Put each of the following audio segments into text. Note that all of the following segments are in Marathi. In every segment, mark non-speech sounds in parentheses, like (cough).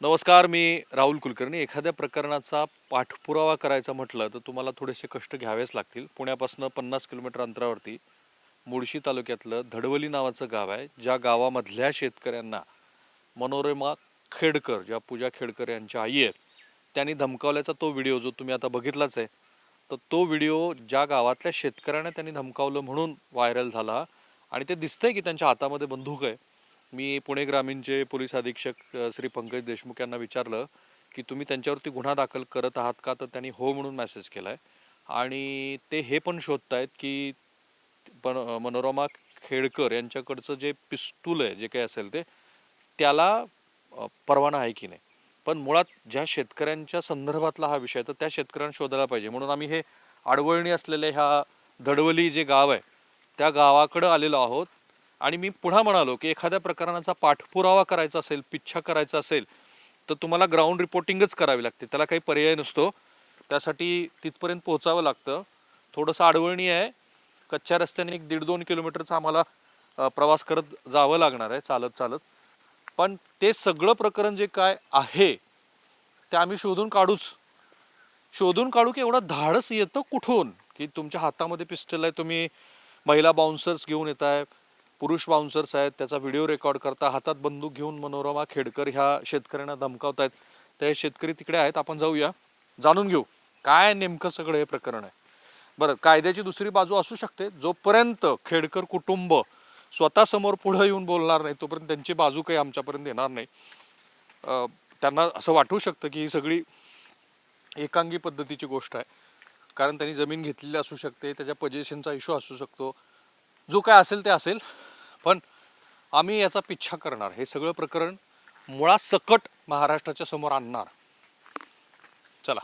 नमस्कार मी राहुल कुलकर्णी. एखाद्या प्रकरणाचा पाठपुरावा करायचा म्हटलं तर तुम्हाला थोडेसे कष्ट घ्यावेच लागतील. पुण्यापासून पन्नास किलोमीटर अंतरावरती मुळशी तालुक्यातलं धडवली नावाचं गाव आहे ज्या गावामधल्या शेतकऱ्यांना मनोरमा खेडकर ज्या पूजा खेडकर यांच्या आई आहेत त्यांनी धमकावल्याचा तो व्हिडिओ जो तुम्ही आता बघितलाच आहे तर तो व्हिडिओ ज्या गावातल्या शेतकऱ्यांना त्यांनी धमकावलं म्हणून व्हायरल झाला. आणि ते दिसतंय की त्यांच्या हातामध्ये बंदूक आहे. मी पुणे ग्रामीणचे पोलीस अधीक्षक श्री पंकज देशमुख यांना विचारलं की तुम्ही त्यांच्यावरती गुन्हा दाखल करत आहात का? तर त्यांनी हो म्हणून मेसेज केला आहे आणि ते हे पण शोधत आहेत की पण मनोरमा खेडकर यांच्याकडचं जे पिस्तूल आहे जे काही असेल ते त्याला परवाना आहे की नाही? पण मुळात ज्या शेतकऱ्यांच्या संदर्भातला हा विषय तर त्या शेतकऱ्यांना शोधायला पाहिजे. म्हणून आम्ही हे आडवळणी असलेल्या ह्या दडवली जे गाव आहे त्या गावाकडं आलेलो आहोत. आणि मी पुन्हा म्हणालो की एखाद्या प्रकरणाचा पाठपुरावा करायचा असेल पिच्छा करायचा असेल तर तुम्हाला ग्राउंड रिपोर्टिंगच करावी लागते. त्याला काही पर्याय नसतो. त्यासाठी तिथपर्यंत पोहोचावं लागतं. थोडंसं आडवळणी आहे. कच्च्या रस्त्याने एक दीड दोन किलोमीटरचा आम्हाला प्रवास करत जावं लागणार आहे चालत चालत. पण ते सगळं प्रकरण जे काय आहे ते आम्ही शोधून काढूच. शोधून काढू की एवढं धाडस येतं कुठून? की तुमच्या हातामध्ये पिस्टल आहे तुम्ही महिला बाउन्सर्स घेऊन येत आहे पुरुष बाउन्सर्स आहेत त्याचा व्हिडिओ रेकॉर्ड करता हातात बंदूक घेऊन मनोरमा खेडकर ह्या शेतकऱ्यांना धमकावत आहेत ते शेतकरी तिकडे आहेत आपण जाऊया. जाणून घेऊ. काय नेमकं सगळं हे प्रकरण आहे? बरं कायद्याची दुसरी बाजू असू शकते. जोपर्यंत खेडकर कुटुंब स्वतः समोर पुढे येऊन बोलणार नाही तोपर्यंत त्यांची बाजू काही आमच्यापर्यंत येणार नाही. त्यांना असं वाटू शकतं की ही सगळी एकांगी पद्धतीची गोष्ट आहे. कारण त्यांनी जमीन घेतलेली असू शकते त्याच्या पजेशनचा इश्यू असू शकतो. जो काय असेल ते असेल. पण आम्ही याचा पिच्छा करणार. हे सगळं प्रकरण मुळात सकट महाराष्ट्राच्या समोर आणणार. चला.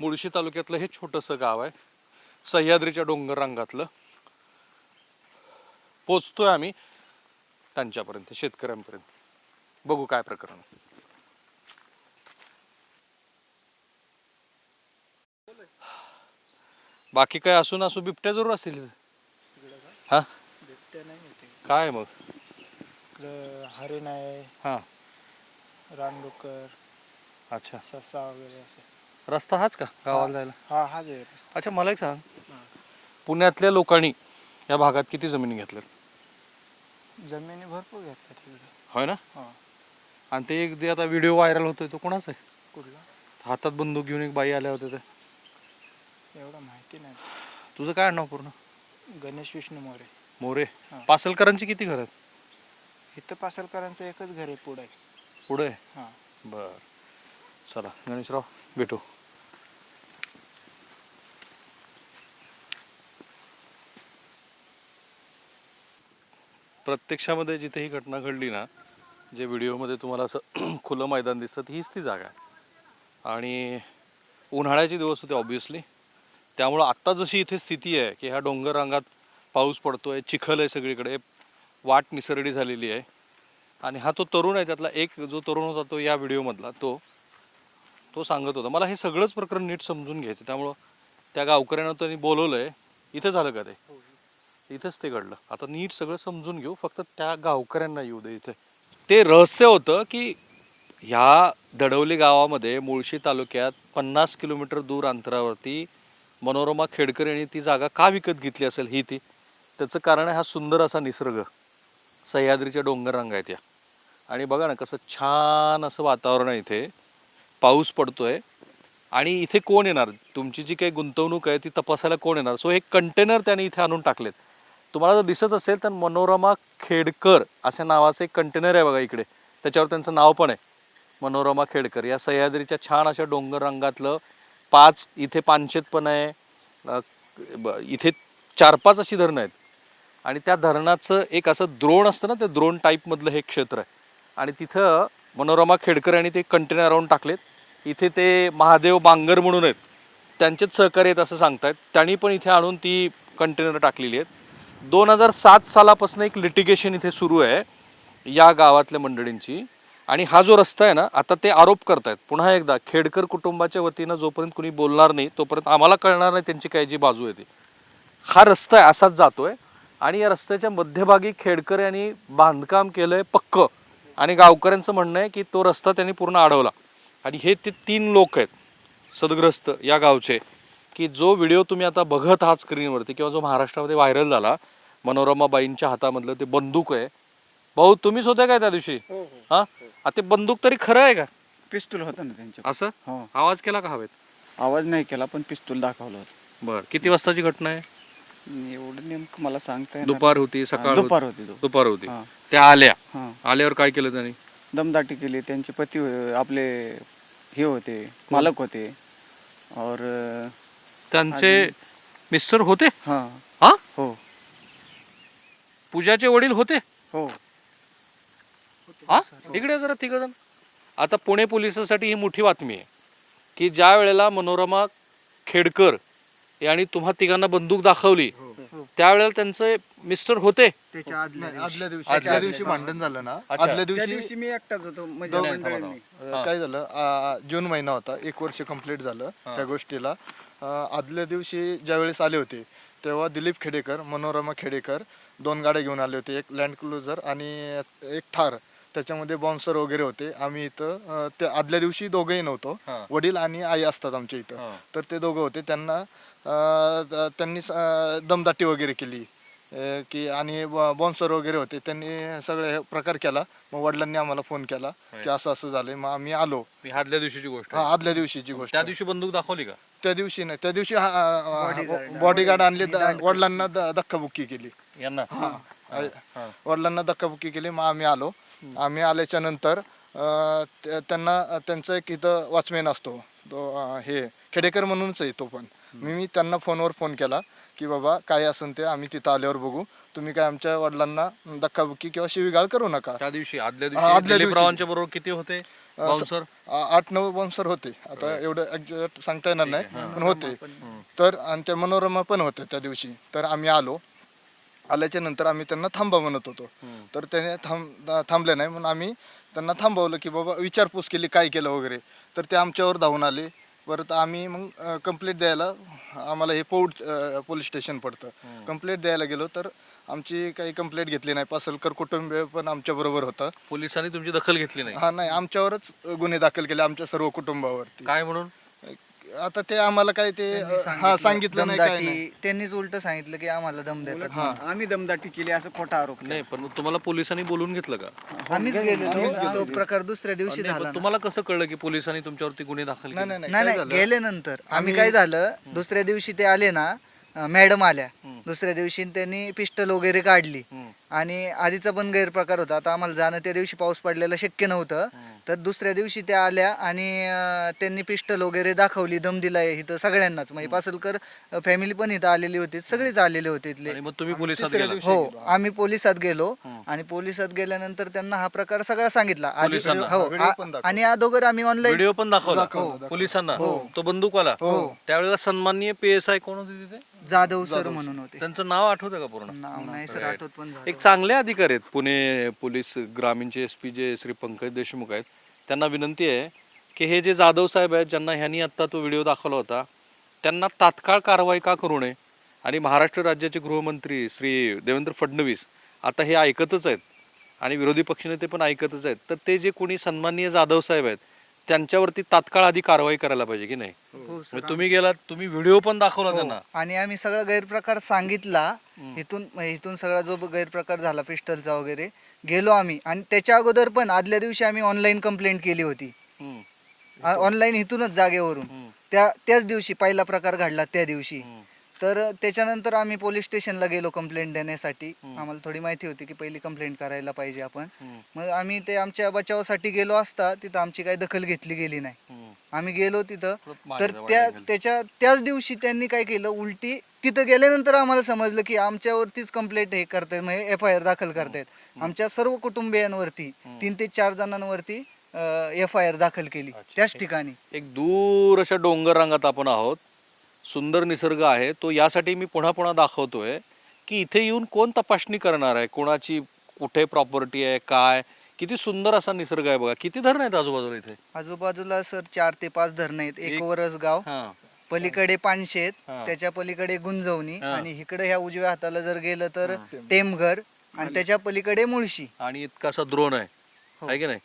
मुळशी तालुक्यातलं हे छोटंसं गाव आहे. सह्याद्रीच्या डोंगर रंगातलं. पोचतोय आम्ही त्यांच्यापर्यंत शेतकऱ्यांपर्यंत. बघू काय प्रकरण. बाकी काय असून असू बिबट्या जरूर असतील हा? काय मग? इकडं हरिण आहे हा. रानडुक्कर अच्छा. ससा वगैरे असं. रस्ता हाच का गावाला जायला? हा हा जे रस्ता. अच्छा मला एक सांग. हा. पुण्यातल्या लोकांनी या भागात किती जमिनी घेतल्यात? जमिनी भरपूर घेतल्या तिकडे होय ना? हा. आणि ते एक जे आता व्हिडिओ व्हायरल होतोय तो कोणाचा आहे? कुठला? हातात बंदूक घेऊन एक बाई आल्या होत्या त्या. एवढं माहिती नाही. तुझं काय नाव पूर्ण? गणेश विष्णू मोरे. मोरे. पासलकरांची किती घर आहेत? इथं पासलकरांचं एकच घर आहे पुढे पुढे हा. बर. चला गणेशराव भेटू. प्रत्यक्षामध्ये जिथे ही घटना घडली ना जे व्हिडिओमध्ये तुम्हाला असं (clears throat) खुलं मैदान दिसतं हीच ती जागा आहे. आणि उन्हाळ्याचे दिवस होते ऑब्विसली त्यामुळं आत्ता जशी इथे स्थिती आहे की ह्या डोंगर रांगात पाऊस पडतोय चिखल आहे सगळीकडे वाट निसरडी झालेली आहे. आणि हा तो तरुण आहे त्यातला एक जो तरुण होता तो या व्हिडिओमधला तो तो सांगत होता मला हे सगळंच प्रकरण नीट समजून घ्यायचं त्यामुळं त्या गावकऱ्यांना त्यांनी बोलवलंय इथं झालं का ते? इथंच ते घडलं. आता नीट सगळं समजून घेऊ फक्त त्या गावकऱ्यांना येऊ दे इथे. ते रहस्य होतं की ह्या दडवली गावामध्ये मुळशी तालुक्यात पन्नास किलोमीटर दूर अंतरावरती मनोरमा खेडकर यांनी ती जागा का विकत घेतली असेल ही ती? त्याचं कारण आहे हा सुंदर असा निसर्ग. सह्याद्रीच्या डोंगर रांगा आहेत या. आणि बघा ना कसं छान असं वातावरण आहे इथे. पाऊस पडतो आहे आणि इथे कोण येणार? तुमची जी काही गुंतवणूक आहे ती तपासायला कोण येणार? सो हे कंटेनर त्याने इथे आणून टाकलेत. तुम्हाला जर दिसत असेल तर मनोरमा खेडकर अशा नावाचं एक कंटेनर आहे बघा इकडे. त्याच्यावर त्यांचं नाव पण आहे. मनोरमा खेडकर. या सह्याद्रीच्या छान अशा डोंगर रंगातलं पाच इथे पानशेत पण आहे. ब- इथे चार पाच अशी धरणं आहेत. आणि त्या धरणाचं एक असं द्रोण असतं ना ते द्रोण टाईपमधलं हे क्षेत्र आहे. आणि तिथं मनोरमा खेडकर यांनी ते कंटेनर आणून टाकलेत. इथे ते महादेव बांगर म्हणून आहेत. त्यांचेच सहकार्य आहेत असं सांगतायत. त्यांनी पण इथे आणून ती कंटेनर टाकलेली आहेत. दोन हजार सात सालापासून एक लिटिगेशन इथे सुरू आहे या गावातल्या मंडळींची. आणि हा जो रस्ता आहे ना आता ते आरोप करतायत. पुन्हा एकदा खेडकर कुटुंबाच्या वतीनं जोपर्यंत कुणी बोलणार नाही तोपर्यंत आम्हाला कळणार नाही त्यांची काय जी बाजू आहे ती. हा रस्ता आहे असाच जातोय. आणि या रस्त्याच्या मध्यभागी खेडकर यांनी बांधकाम केलंय पक्क. आणि गावकऱ्यांचं म्हणणं आहे की तो रस्ता त्यांनी पूर्ण अडवला आणि हे ते तीन लोक आहेत सदग्रस्त या गावचे की जो व्हिडिओ तुम्ही आता बघत आहात स्क्रीनवरती किंवा जो महाराष्ट्रामध्ये व्हायरल झाला मनोरमाबाईंच्या हातामधलं ते बंदूक आहे. भाऊ तुम्हीच होते काय त्या दिवशी? हा आता ते बंदूक तरी खरं आहे का? पिस्तूल होतं ना त्यांच्या असं? हो. आवाज केला का हवेत? आवाज नाही केला पण पिस्तूल दाखवलं होतं. बर. किती वाजताची घटना आहे? एवढं नेमकं मला सांगता येणार दुपार होती. सकाळ? दुपार होती तो. दुपार होती. हा. त्या आल्या. हा. आल्यावर काय केलं त्यांनी? दमदाटी केली. त्यांचे पती हो- आपले हे होते मालक होते. और अं, त्यांचे मिस्टर होते? हा. हा? हो. पूजाचे वडील होते? हो. हा? इकडे जरा तिघ जण आता पुणे पोलिसांसाठी ही मोठी बातमी आहे की ज्या वेळेला मनोरमा खेडकर यांनी तुम्हा तिघांना बंदूक दाखवली. त्यावेळेला त्यांचे मिस्टर होते. त्याच्या आदल्या दिवशी. आदल्या दिवशी. भांडण झालं ना. अच्छा. आदल्या दिवशी दिवशी मी एकटाच होतो म्हणजे दोन- मंडळींनी. अं, काय झालं? आ, जून महिना होता. एक वर्ष कंप्लीट झालं त्या गोष्टीला. अं, आदल्या दिवशी ज्यावेळेस आले होते तेव्हा दिलीप खेडेकर मनोरमा खेडेकर दोन गाड्या घेऊन आले होते. एक लँड क्लोजर आणि एक थार. त्याच्यामध्ये बॉन्सर वगैरे होते. आम्ही इथं अं, ते आदल्या दिवशी दोघंही नव्हतो. हा. वडील आणि आई असतात आमच्या हा. इथं तर ते दोघं होते. त्यांना त्यांनी दमदाटी वगैरे केली. की आणि बॉन्सर वगैरे होते. त्यांनी सगळे प्रकार केला. मग वडिलांनी आम्हाला फोन केला की असं असं झालंय. मग आम्ही आलो. मी आदल्या दिवशीची गोष्ट हा आहे. आदल्या दिवशीची गोष्ट त्या दिवशी बंदूक दाखवली का? त्या दिवशी नाही. त्या दिवशी बॉडीगार्ड आणले. द- वडिलांना द- धक्काबुक्की केली. यांना. वडिलांना धक्काबुक्की केली. मग आम्ही आलो. आम्ही आल्याच्यानंतर त्यांना त्यांचा एक इथं वॉचमॅन असतो. हे खेडेकर म्हणूनच आहे तो पण. मी मी त्यांना फोनवर फोन केला की बाबा काय असेल ते आम्ही तिथं आल्यावर बघू. तुम्ही काय आमच्या वडिलांना धक्काबुक्की किंवा शिवीगाळ करू नका. त्या दिवशी आदल्या हा, आदल्या दिवशी. बरोबर किती होते? बाउन्सर? आ- आठ नऊ बॉन्सर होते. आता एवढं एक्झॅक्ट सांगता येणार नाही पण होते. तर आणि त्या मनोरमा पण होते त्या दिवशी. तर आम्ही आलो. आल्याच्यानंतर आम्ही त्यांना थांबा म्हणत होतो. तर त्याने थांब थांबले नाही. म्हणून आम्ही त्यांना थांबवलं की बाबा विचारपूस केली काय केलं वगैरे. तर ते आमच्यावर धावून आले. परत आम्ही मग कंप्लेंट द्यायला आम्हाला हे पौड पोलीस स्टेशन पडतं. कंप्लेंट द्यायला गेलो तर आमची काही कंप्लेंट घेतली नाही. पासलकर कुटुंबीय पण आमच्या बरोबर होतं. पोलिसांनी तुमची दखल घेतली नाही. हा नाही. आमच्यावरच गुन्हे दाखल केले आमच्या सर्व कुटुंबावरती. काय म्हणून? आता ते आम्हाला काय ते हा सांगितलं. नाही काय नाही. दमदाटी त्यांनीच उलट सांगितलं की आम्हाला दम देतात आम्ही दमदाटी केली असं खोटा आरोप नाही पण तुम्हाला पोलिसांनी बोलून घेतलं का? आम्हीच गेलो तो प्रकार दुसऱ्या दिवशी नाही, झाला पण. तुम्हाला कसं कळलं की पोलिसांनी तुमच्यावरती गुन्हे दाखल नाही केले? नाही नाही नाही काय नाही झालं? गेल्यानंतर. आम्ही काय झालं दुसऱ्या दिवशी ते आले ना मॅडम आल्या. दुसऱ्या दिवशी त्यांनी पिस्टल वगैरे काढली. हम्म. आणि आधीचा पण गैरप्रकार होता. आता आम्हाला जाणं त्या दिवशी पाऊस पडलेला शक्य नव्हतं. तर दुसऱ्या दिवशी त्या आल्या आणि त्यांनी पिस्टल वगैरे दाखवली दम दिलाय इथं सगळ्यांनाच. म्हणजे पासलकर फॅमिली पण इथं आलेली होती. सगळेच आलेले होते इथले. आणि मग तुम्ही पोलिसात तिसऱ्या गेला. दिवशी हो गेलो. आम्ही पोलिसात गेलो. आणि पोलिसात गेल्यानंतर त्यांना हा प्रकार सगळा सांगितला. आधी? हो. आणि अगोदर आम्ही ऑनलाईन व्हिडिओ पण दाखवला. पोलिसांना. तो बंदूकवाला त्यावेळेला सन्माननीय पी एस आय कोण होते तिथे? जाधव सर म्हणून होते. त्यांचं नाव आठवतं का पूर्ण? नाव नाही सर आठवत पण झालं. एक चांगले अधिकारी आहेत पुणे पोलीस ग्रामीणचे एस पी जे श्री पंकज देशमुख आहेत. त्यांना विनंती आहे की हे जे जाधव साहेब आहेत ज्यांना ह्यांनी आत्ता तो व्हिडिओ दाखवला होता त्यांना तात्काळ कारवाई का करू नये? आणि महाराष्ट्र राज्याचे गृहमंत्री श्री देवेंद्र फडणवीस आता हे ऐकतच आहेत आणि विरोधी पक्षनेते पण ऐकतच आहेत. तर ते जे कोणी सन्माननीय जाधव साहेब आहेत त्यांच्यावरती तात्काळ आधी कारवाई करायला पाहिजे की नाही हो, सर. म्हणजे तुम्ही गेलात तुम्ही व्हिडिओ पण दाखवला त्यांना आणि आम्ही सगळा गैरप्रकार सांगितला इथून इथून सगळा जो गैरप्रकार झाला पिस्टलचा वगैरे गेलो आम्ही आणि त्याच्या अगोदर पण आदल्या दिवशी आम्ही ऑनलाईन कंप्लेंट केली होती हम्म. ऑनलाईन इथूनच जागेवरून हम्म. त्या त्याच दिवशी पहिला प्रकार घडला त्या दिवशी हम्म. तर त्याच्यानंतर आम्ही पोलीस स्टेशनला गेलो कंप्लेंट देण्यासाठी. आम्हाला थोडी माहिती होती की पहिली कंप्लेंट करायला पाहिजे आपण. मग आम्ही ते आमच्या बचावासाठी गेलो असता तिथं आमची काही दखल घेतली गेली नाही. आम्ही गेलो तिथं. तर त्या. त्याच्या त्याच दिवशी त्यांनी काय केलं उलटी तिथं गेल्यानंतर आम्हाला समजलं की आमच्यावरतीच कंप्लेंट हे करतायत म्हणजे एफ आय आर दाखल करतायत. आमच्या सर्व कुटुंबियांवरती तीन ते चार जणांवरती एफ आय आर दाखल केली. त्याच ठिकाणी. एक दूर अशा डोंगर रांगात आपण आहोत. सुंदर निसर्ग आहे तो यासाठी मी पुन्हा पुन्हा दाखवतोय की इथे येऊन कोण तपासणी करणार आहे? कोणाची कुठे प्रॉपर्टी आहे काय? किती सुंदर असा निसर्ग आहे बघा. किती धरण आहेत आजूबाजूला इथे? आजूबाजूला सर चार ते पाच धरण आहेत. एक एक- वरस गाव हा. पलीकडे पानशेत हा. त्याच्या पलीकडे गुंजवणी हा. आणि इकडे ह्या उजव्या हाताला जर गेलं तर टेमघर आणि त्याच्या पलीकडे मुळशी. आणि इतका असा द्रोण आहे. आहे की नाही?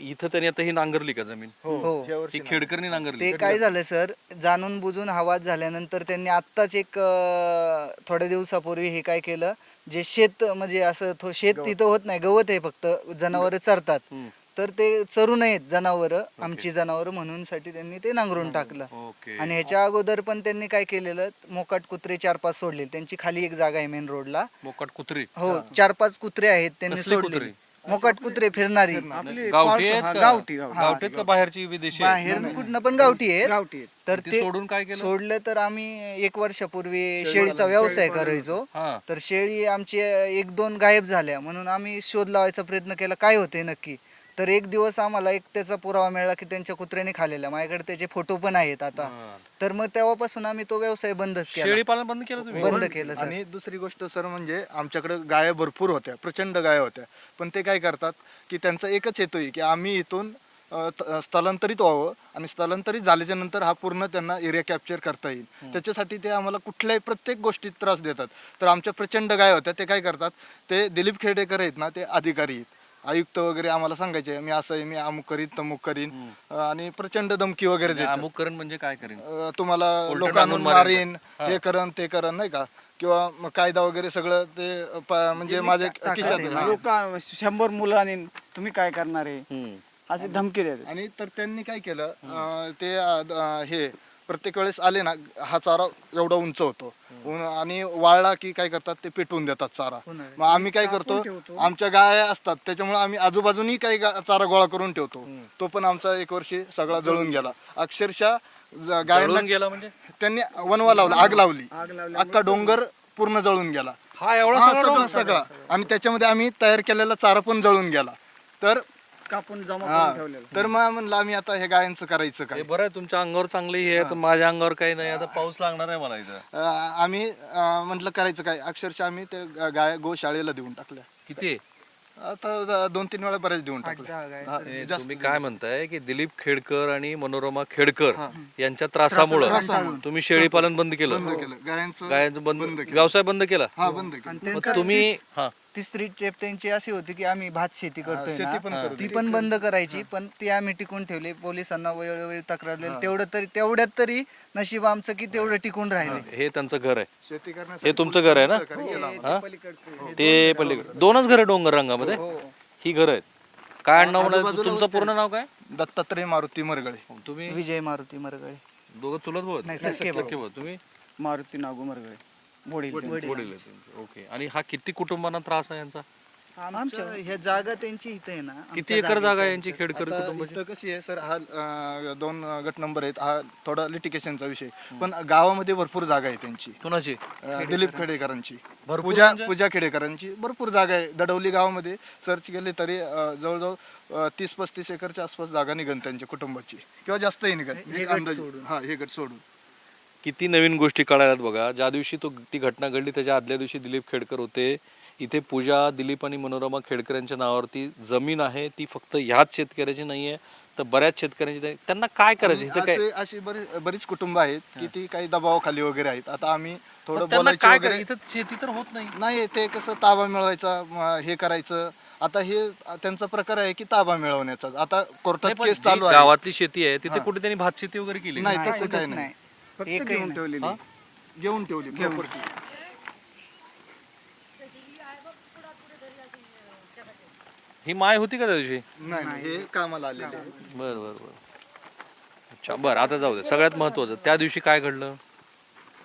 इथं त्यांनी आता ही नांगरली का जमीन? हो या ही खेडकरनी नांगरली. ते काय झालं सर? जाणून बुजून हवात झाल्यानंतर त्यांनी आत्ताच एक अं, थोड्या दिवसापूर्वी हे काय केलं जे शेत म्हणजे असं थो- शेत तिथं होत नाही गवत आहे फक्त जनावर चरतात. हम्म. तर ते चरू नयेत जनावर आमची जनावर म्हणून साठी त्यांनी ते नांगरून टाकलं. ओके. आणि ह्याच्या अगोदर पण त्यांनी काय केलेलं मोकाट कुत्रे चार पाच सोडले. त्यांची खाली एक जागा आहे मेन रोडला मोकाट कुत्री? हो चार पाच कुत्रे आहेत त्यांनी कसले सोडले कुत्रे? मोकाट कुत्रे फिरणारी. आपले गावठी पाळतो- आहेत हा, का? गावठी गावठी. गावठी आहेत का बाहेरची विदेशी आहेत? बाहेर कुठनं पण गावठी आहेत. गावठी आहेत. तर ते ते सोडून काय केलं? सोडलं तर आम्ही एक वर्षापूर्वी शेळीचा व्यवसाय करायचो. हा. तर शेळी आमची एक दोन गायब झाल्या. म्हणून आम्ही शोध लावायचा प्रयत्न केला. काय होते नक्की? तर एक दिवस आम्हाला एक त्याचा पुरावा मिळाला की त्यांच्या कुत्र्याने खाल्लेला माझ्याकडे त्याचे फोटो पण आहेत आता. हा. तर मग तेव्हापासून आम्ही तो व्यवसाय बंदच केला. शेळी पालन बंद केलं तुम्ही? बंद केलं सर. आणि दुसरी गोष्ट सर म्हणजे आमच्याकडे गाया भरपूर होत्या प्रचंड गाया होत्या. पण ते काय करतात की त्यांचा एकच हेतू आहे की आम्ही इथून अ, त- स्थलांतरित व्हावं आणि स्थलांतरित झाल्याच्यानंतर हा पूर्ण त्यांना एरिया कॅप्चर करता येईल. त्याच्यासाठी ते आम्हाला कुठल्याही प्रत्येक गोष्टीत त्रास देतात. तर आमच्या प्रचंड गाय होत्या ते काय करतात ते दिलीप खेडेकर आहेत ना ते अधिकारी आहेत. आयुक्त वगैरे आम्हाला सांगायचे मी असं आहे मी अमुक करीन तमुक करीन. अ, आणि प्रचंड धमकी वगैरे देतात. अमुक करण म्हणजे काय करेन? अ, तुम्हाला टाकून मारेन. हे. करण ते करण नाही का? किंवा मग कायदा वगैरे सगळं ते अ, प- म्हणजे माझ्या खिशात. हा. लोक शंभर मुलांनी तुम्ही काय करणार आहे? हम्म. असे धमकी देतात. आणि तर त्यांनी काय केलं अ, ते अ, द- अ, हे प्रत्येक वेळेस आले ना हा चारा एवढा उंच होतो. उन- आणि वाळला की काय करतात ते पेटवून देतात चारा. मग आम्ही काय करतो आमच्या गाया असतात त्याच्यामुळे आम्ही आजूबाजूनी काही गा- चारा गोळा करून ठेवतो. तो पण आमचा एक वर्षी सगळा जळून गेला. अक्षरशः ज- गायांना जळून गेला म्हणजे? त्यांनी वनवा लावला आग लावली. अख्खा डोंगर पूर्ण जळून गेला. हा एवढा हा, सगळा? सगळा. आणि त्याच्यामध्ये आम्ही तयार केलेला चारा पण जळून गेला. तर कापून जमा करून ठेवलेलं. तर मग म्हणलं आम्ही आता हे गायांचं करायचं हे काय बरं आहे तुमच्या अंगावर चांगली हे आहे तर माझ्या अंगावर काही नाही आता पाऊस लागणार आहे मला इथं. अं, आम्ही अं, म्हटलं करायचं काय? अक्षरशः आम्ही ते गा- गाय गोशाळेला देऊन टाकल्या. किती? आता द- दोन तीन वेळा बऱ्याच देऊन टाकल्या. हा, हे जास्त तुम्ही काय म्हणताय की दिलीप खेडकर आणि मनोरमा खेडकर यांच्या त्रासामुळं. तुम्ही शेळी पालन बंद केलं. बंद केलं. गायांचं गायांचं बंद. व्यवसाय बंद केला. हा बंद केलं. मग तुम्ही हा. तिसरी स्टेप त्यांची अशी होती की आम्ही भात शेती करतोय शेती पण ना करतो. ती पण बंद करायची पण ती आम्ही टिकून ठेवली. पोलिसांना वेळोवेळी तक्रार दिली. तेवढं तरी तेवढ्यात तरी नशीब आमचं की तेवढं टिकून राहिले. हे त्यांचं घर आहे. शेती करण्यासाठी हे तुमचं घर आहे ना? आम्हाला. हा? ते पलीकडे. दोनच घर डोंगर रंगामध्ये. ही घर आहेत. काय म्हणाल? आजूबाजूला तुमचं पूर्ण नाव काय? दत्तात्रय मारुती मरगळे. तुम्ही विजय मारुती मरगळे. दोघं चुलत भाऊ आहेत? नाही, सख्खे भाऊ. सख्खे भाऊ. तुम्ही? मारुती नागू मरगळे. वडील त्यांचे. वडील आहेत तुमचे. ओके. आणि हा किती कुटुंबांना त्रास आहे यांचा? आमच्या ह्या जागा त्यांची इथं आहे ना. किती एकर जागा आहे यांची खेडकर आता कुटुंबाची? इथं कशी आहे सर हा अं, दोन गट नंबर आहेत. हा थोडा लिटिकेशनचा विषय पण गावामध्ये भरपूर जागा आहे त्यांची. कुणाची? अं, दिलीप खेडेकरांची. भरपूर पूजा म्हणजे? पूजा खेडेकरांची. भरपूर जागा आहे. दडवली गावामध्ये सर्च केली तरी अं, जवळजवळ तीस पस्तीस एकरच्या आसपास जागा निघन त्यांच्या कुटुंबाची. किंवा जास्तही निघन. हे एक गट अंदाजे. सोडून. हा हे गट सोडून. किती नवीन गोष्टी कळाल्यात बघा. ज्या दिवशी तो ती घटना घडली त्याच्या आदल्या दिवशी दिलीप खेडकर होते. इथे पूजा दिलीप आणि मनोरमा खेडकर यांच्या नावावरती जमीन आहे. ती फक्त ह्याच शेतकऱ्याची नाही आहे तर बऱ्याच शेतकऱ्यांची नाही. त्यांना काय करायचं? इथं काय असे अशी बरी- बरीच कुटुंब आहेत की ती काही दबावाखाली वगैरे आहेत. आता आम्ही थोडं मग त्यांना बोलायचं काय वगैरे करायचं? इथं शेती तर होत नाही. नाही ते कसं ताबा मिळवायचा म, हे करायचं. आता हे त्यांचा प्रकार आहे की ताबा मिळवण्याचा. आता नाही, कोर्टात पण केस जी चालू आहे. गावातली शेती आहे तिथे कुठे त्यांनी भात शेती वगैरे केली? नाही तसं काही नाही. फक्त एकही घेऊन नाही. ठेवलेली. हा? घेऊन ठेवली प्रॉपर्टी ही माय होती का त्या दिवशी? नाही नाही, हे कामाला आलेले आहे. बर बर बर. अच्छा बरं आता जाऊ दे. सगळ्यात महत्वाचं त्या दिवशी काय घडलं?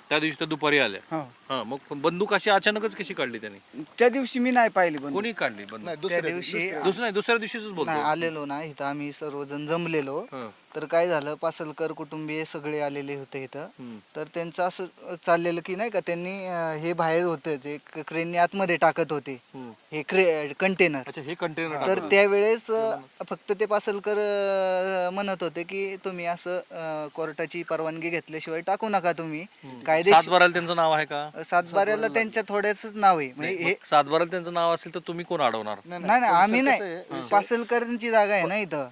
त्या दिवशी तर दुपारी आल्या. हो. हा मग बंदूक अशी अचानकच कशी काढली त्यांनी? त्या दिवशी मी नाही पाहिली पण कोणी काढली बंदूक? नाही त्या दुसऱ्या दिवशी. दुसऱ्या नाही दुसऱ्या दिवशीच नाही बोलतो आलेलो ना इथं आम्ही सर्वजण जमलेलो. हं, तर काय झालं पासलकर कुटुंबीय सगळे आलेले होते इथं. तर त्यांचं असं चाललेलं की नाही का त्यांनी अं, हे बाहेर होतं जे क्रेनने आतमध्ये टाकत होते. हं. क्रे कंटेनर अच्छा हे कंटेनर तर त्यावेळेस अं, फक्त ते पासलकर अं, म्हणत होते की तुम्ही असं अं, कोर्टाची परवानगी घेतल्याशिवाय टाकू नका तुम्ही. कायदेशीर सातबाराला त्यांचं नाव आहे का? सातबाऱ्याला त्यांच्या थोड्याच नाव आहे. म्हणजे हे सातबाराला त्यांचं नाव असेल तर तुम्ही कोण अडवणार? नाही, नाही आम्ही नाही. पासलकरांची जागा आहे ना इथं.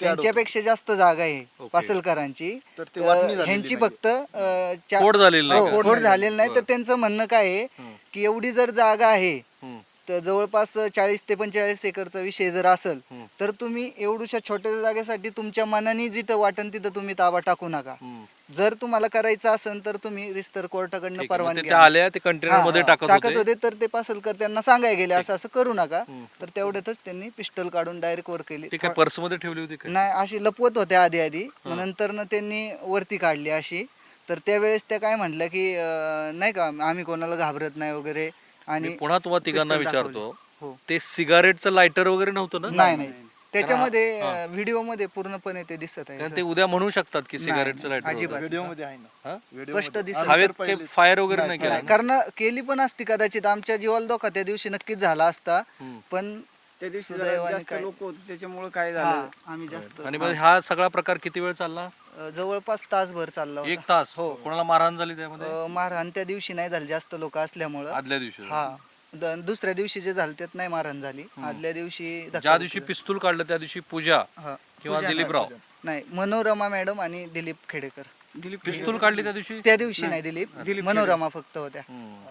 त्यांच्यापेक्षा जास्त जागा आहे. पासलकरांची तर ते तर वाटणी झालेली ह्यांची नाही. फक्त अं, चा- कोड झालेलं नाही हो, का? झालेलं नाही तर त्यांचं म्हणणं काय आहे हं. की एवढी जर जागा आहे हं. त- जवळपास चाळीस ते पंचेचाळीस एकरचा विषय जर असेल हम्म. तर तुम्ही एवढ्याशा छोट्या जागेसाठी तुमच्या मनाने जिथं वाटन तिथं तुम्ही ताबा टाकू नका हम्म. जर तुम्हाला करायचं असेल तर तुम्ही रिस्तर कोर्टाकडनं ठीक आहे. मग ते परवानगी त्या आणा. आल्या ते कंटेनरमध्ये हा, टाकत टाकत होते. होते तर ते पासलकर त्यांना सांगाय गेले असं असं करू नका. तर तेवढ्यातच त्यांनी पिस्टल काढून डायरेक्ट वर केली. पर्समध्ये ठेवली होती काय नाही अशी लपवत होत्या आधी आधी. मग नंतर ना त्यांनी वरती काढली अशी. तर त्यावेळेस त्या काय म्हटल्या की अं, नाही का आम्ही कोणाला घाबरत नाही वगैरे. मी आणि पुन्हा तुम्हाला तिघांना pistol दाखवली. विचारतो. हो. ते सिगारेटचं लायटर वगैरे नव्हतं ना? नाही नाही. त्याच्यामध्ये व्हिडिओमध्ये पूर्णपणे ते दिसत आहे कारण ते उद्या म्हणू शकतात की सिगारेटचं नाही, लायटर अजिबात. व्हिडिओमध्ये आहे ना. हा? व्हिडिओ स्पष्टमध्ये. दिसत आम्ही हवेत तर काही पहिले- फायर वगैरे नाही, केलं कारण केली पण असती कदाचित आमच्या जीवाला धोका त्या दिवशी नक्कीच झाला असता हम्म. पण त्या दिवशी जरा सुदैवाने जास्त काय- लोक होते त्याच्यामुळे काय हा, झालं? आम्ही जास्त आणि मग हा. सगळा प्रकार किती वेळ चालला? अं, जवळपास तासभर चालला एक होता तास? हो. कोणाला मारहाण झाली त्यामध्ये? अं, मारहाण त्या दिवशी नाही झाली जास्त लोक असल्यामुळं. आदल्या दिवशी हा. द- दुसऱ्या दिवशी जे झालं त्यात नाही मारहाण झाली. आदल्या दिवशी ज्या दिवशी बुक्की पिस्तूल काढलं त्या दिवशी पूजा झाला. हा. किंवा पूजा दिलीपराव. नाही. नाही मनोरमा मॅडम आणि दिलीप खेडेकर. दिलीप पिस्तूल काढली त्या दिवशी? त्या दिवशी नाही दिलीप. मनोरमा फक्त होत्या.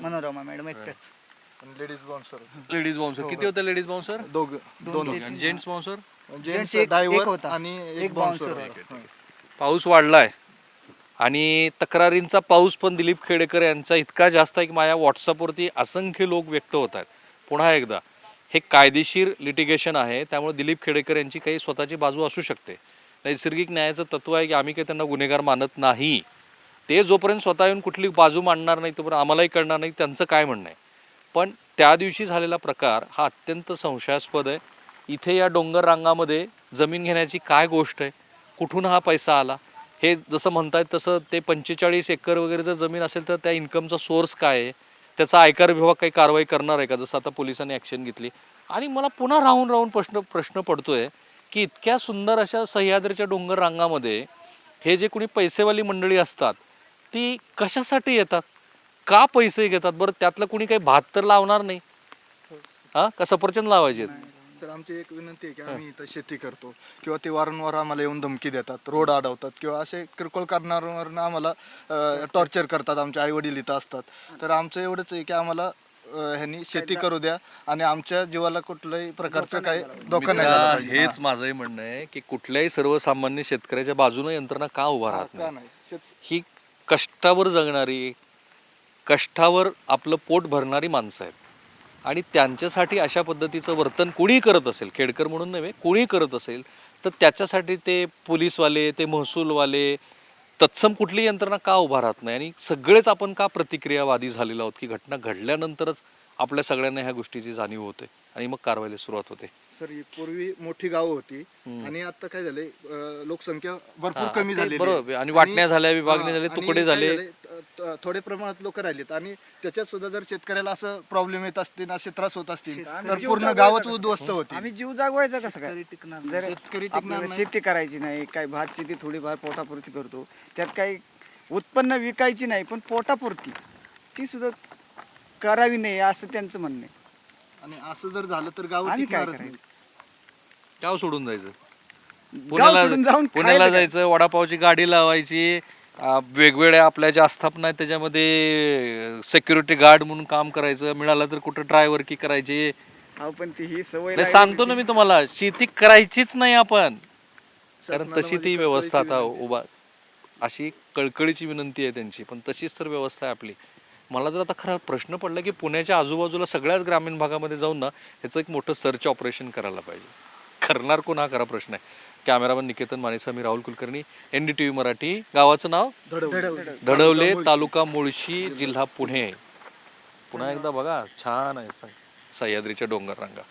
मनोरमा मॅडम एकट्याच. लेडीज बाउन्सर लेडीज बाउन्सर किती होते लेडीज बाउन्सर दोघ दोन आणि जेंट्स बाउन्सर जेंट्स एक- एक ड्रायव्हर होता. आणि एक एक bouncer बाउन्सर पाऊस वाढलाय. आणि तक्रारींचा पाऊस पण दिलीप खेडेकर यांचा इतका जास्त आहे की माझ्या व्हॉट्सअपवरती असंख्य लोक व्यक्त होत आहेत. पुन्हा एकदा हे कायदेशीर लिटिगेशन आहे त्यामुळे दिलीप खेडेकर यांची काही स्वतःची बाजू असू शकते. नैसर्गिक न्यायाचं तत्व आहे की आम्ही काही त्यांना गुन्हेगार मानत नाही. ते जोपर्यंत स्वतः येऊन कुठली बाजू मांडणार नाही तोपर्यंत आम्हालाही कळणार नाही त्यांचं काय म्हणणं आहे. पण त्या दिवशी झालेला प्रकार हा अत्यंत संशयास्पद आहे. इथे या डोंगर रांगामध्ये जमीन घेण्याची काय गोष्ट आहे? कुठून हा पैसा आला? हे जसं म्हणतायत तसं ते पंचेचाळीस एकर वगैरे जर जमीन असेल तर त्या इन्कमचा सोर्स काय आहे? त्याचा आयकर विभाग काही कारवाई करणार आहे का? जसं आता पोलिसांनी ॲक्शन घेतली. आणि मला पुन्हा राहून राहून प्रश्न प्रश्न पडतोय की इतक्या सुंदर अशा सह्याद्रीच्या डोंगर रांगामध्ये हे जे कोणी पैसेवाली मंडळी असतात ती कशासाठी येतात? का पैसे घेतात? बरं त्यातलं कुणी काही भात तर लावणार नाही. हा? का सफरचंद लावायचे तर आमची एक विनंती आहे की आम्ही इथं शेती करतो. किंवा ते वारंवार आम्हाला येऊन धमकी देतात रोड अडवतात किंवा असे किरकोळ कारणांवरनं आम्हाला टॉर्चर करतात आमचे आई वडील इथं असतात. तर आमचं एवढंच आहे की आम्हाला ह्यांनी शेती करू द्या आणि आमच्या जीवाला कुठल्याही प्रकारचं काही धोका नाही झाला पाहिजे. हेच माझंही म्हणणं आहे की कुठल्याही सर्वसामान्य शेतकऱ्याच्या बाजूने यंत्रणा का उभा राहत का नाही? नाही? शेत- ही कष्टावर जगणारी कष्टावर आपलं पोट भरणारी माणसं आहेत. आणि त्यांच्यासाठी अशा पद्धतीचं वर्तन कोणी करत असेल खेडकर म्हणून नव्हे कोणी करत असेल तर त्याच्यासाठी ते पोलीसवाले ते महसूलवाले तत्सम कुठली यंत्रणा का उभा राहत नाही? आणि सगळेच आपण का प्रतिक्रियावादी झालेलो आहोत? की घटना घडल्यानंतरच आपल्या सगळ्यांना ह्या गोष्टीची जाणीव होते आणि मग कारवाईला सुरुवात होते. सर ही पूर्वी मोठी गावं होती. आणि आता काय झालंय अं, लोकसंख्या भरपूर हा, कमी ते झाली बरोबर. आणि वाटण्या झाल्या, विभागणी झाली, तुकडे झाले. थोडे प्रमाणात लोक राहिलेत आणि त्याच्यात सुद्धा जर शेतकऱ्याला असं प्रॉब्लेम येत असतील असे त्रास होत असतील तर पूर्ण गावच उद्ध्वस्त होती आम्ही जीव जागवायचा कसं काय जर शेतकरी टिकणार आपल्याला नाही. शेती करायची नाही काही भात शेती थोडीफार पोटापुरती करतो त्यात काही उत्पन्न विकायची नाही पण पोटापुरती ती सुद्धा करावी नाही असं त्यांचं म्हणणं आहे आणि असं जर झालं तर गाव आम्ही काय टिकणारच नाही. करायचं गाव सोडून जायचं? पुण्याला सोडून जाऊन पुण्याला काय? जायचं वडापावची गाडी लावायची वेगवेगळ्या आपल्या ज्या आस्थापना आहेत त्याच्यामध्ये सिक्युरिटी गार्ड म्हणून काम करायचं मिळालं तर कुठं ड्रायव्हर की करायची. अहो पण ती ही सवय नाही, लागली सांगतो ना. मी तुम्हाला शेती करायचीच नाही आपण. कारण तशी माझी ती व्यवस्था आता कळकळीची उभा अशी कळकळीची विनंती आहे त्यांची पण तशीच तर व्यवस्था आहे आपली. मला तर आता खरा प्रश्न पडला की पुण्याच्या आजूबाजूला सगळ्याच ग्रामीण भागामध्ये जाऊन ना ह्याचं एक मोठं सर्च ऑपरेशन करायला पाहिजे. करणार कोण? हा खरा प्रश्न आहे. कॅमेरामन निकेतन मानेसा मी Rahul Kulkarni N D T V Marathi गावाचं नाव? धडवली. तालुका मुळशी जिल्हा पुणे. पुन्हा एकदा बघा छान आहे सह्याद्रीच्या डोंगर रांगा